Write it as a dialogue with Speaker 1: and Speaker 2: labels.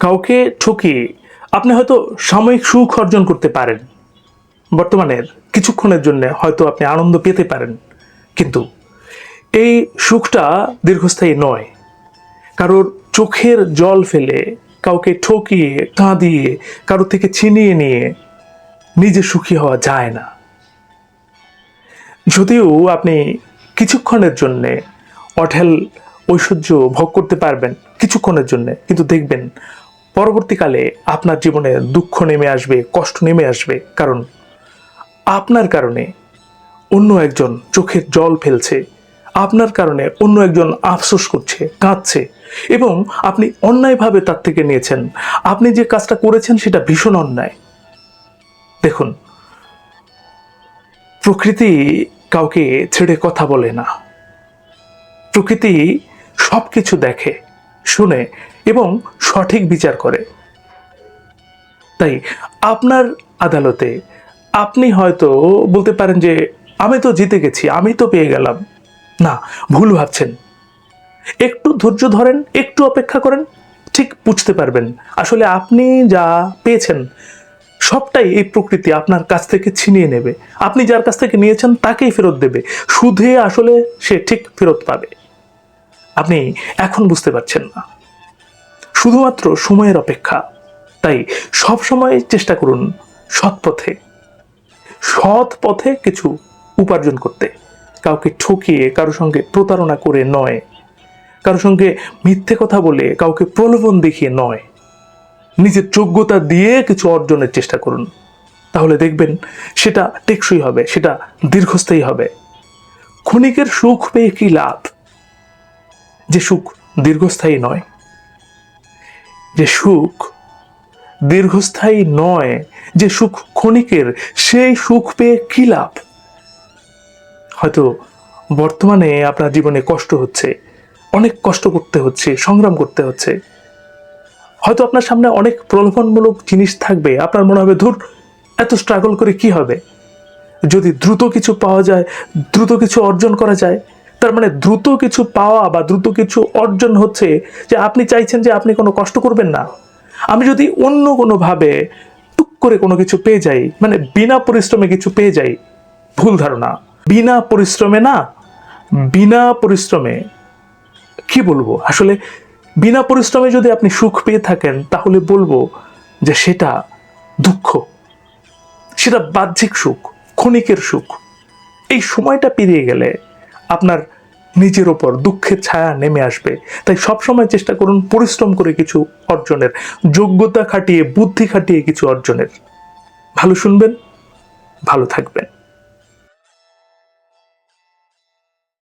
Speaker 1: কাউকে ঠকিয়ে আপনি হয়তো সাময়িক সুখ অর্জন করতে পারেন। বর্তমানের কিছুক্ষণের জন্য হয়তো আপনি আনন্দ পেতে পারেন। কিন্তু এই সুখটা দীর্ঘস্থায়ী নয়। কারোর চোখের জল ফেলে, কাউকে ঠকিয়ে, কাঁদিয়ে কারোর থেকে ছিনিয়ে নিয়ে নিজে সুখী হওয়া যায় না। যদিও আপনি কিছুক্ষণের জন্যে অঢেল ঐশ্বর্য ভোগ করতে পারবেন, কিছুক্ষণের জন্য, কিন্তু দেখবেন পরবর্তীকালে আপনার জীবনে দুঃখ নেমে আসবে, কষ্ট নেমে আসবে। কারণ আপনার কারণে অন্য একজন চোখের জল ফেলছে, আপনার কারণে অন্য একজন আফসোস করছে, কাঁদছে এবং আপনি অন্যায়ভাবে তার থেকে নিয়েছেন। আপনি যে কাজটা করেছেন সেটা ভীষণ অন্যায়। দেখুন, প্রকৃতি কাউকে ছেড়ে কথা বলে না। প্রকৃতি সব কিছু দেখে। শুনে এবং সঠিক বিচার করে। তাই আপনার আদালতে আপনি হয়তো বলতে পারেন যে, আমি তো জিতে গেছি, আমি তো পেয়ে গেলাম। না, ভুল ভাবছেন। একটু ধৈর্য ধরেন, একটু অপেক্ষা করেন, ঠিক বুঝতে পারবেন। আসলে আপনি যা পেয়েছেন, সবটাই এই প্রকৃতি আপনার কাছ থেকে ছিনিয়ে নেবে। আপনি যার কাছ থেকে নিয়েছেন, তাকেই ফেরত দেবে। সুদে আসলে সে ঠিক ফেরত পাবে। আপনি এখন বুঝতে পারছেন না। শুধুমাত্র সময়ের অপেক্ষা। তাই সব সময় চেষ্টা করুন সৎ পথে। সৎ পথে কিছু উপার্জন করতে। কাউকে ঠকিয়ে কারোর সঙ্গে প্রতারণা করে নয়। কারোর সঙ্গে মিথ্যে কথা বলে, কাউকে প্রলোভন দেখিয়ে নয়। নিজের যোগ্যতা দিয়ে কিছু অর্জনের চেষ্টা করুন। তাহলে দেখবেন সেটা টেকসই হবে, সেটা দীর্ঘস্থায়ী হবে। ক্ষণিকের সুখ পেয়ে কি লাভ? যে সুখ দীর্ঘস্থায়ী নয়, যে সুখ দীর্ঘস্থায়ী নয়, যে সুখ ক্ষণিকের, সেই সুখ পেয়ে কি লাভ? হয়তো বর্তমানে আপনার জীবনে কষ্ট হচ্ছে, অনেক কষ্ট করতে হচ্ছে, সংগ্রাম করতে হচ্ছে। হয়তো আপনার সামনে অনেক প্রলোভনমূলক জিনিস থাকবে, আপনার মনে হবে, ধুর, এত স্ট্রাগল করে কি হবে? যদি দ্রুত কিছু পাওয়া যায়, দ্রুত কিছু অর্জন করা যায় তার মানে দ্রুত কিছু পাওয়া বা দ্রুত কিছু অর্জন হচ্ছে যে আপনি চাইছেন যে আপনি কোনো কষ্ট করবেন না। আমি যদি অন্য কোনোভাবে টুক করে কোনো কিছু পেয়ে যাই মানে বিনা পরিশ্রমে কিছু পেয়ে যাই, ভুল ধারণা। বিনা পরিশ্রমে না, বিনা পরিশ্রমে, কি বলব? আসলে বিনা পরিশ্রমে যদি আপনি সুখ পেয়ে থাকেন, তাহলে বলব যে সেটা দুঃখ, সেটা বাহ্যিক সুখ, ক্ষণিকের সুখ। এই সময়টা পেরিয়ে গেলে আপনার নিজের ওপর দুঃখের ছায়া নেমে আসবে। তাই সবসময় চেষ্টা করুন পরিশ্রম করে কিছু অর্জনের, যোগ্যতা খাটিয়ে, বুদ্ধি খাটিয়ে কিছু অর্জনের। ভালো শুনবেন, ভালো থাকবেন।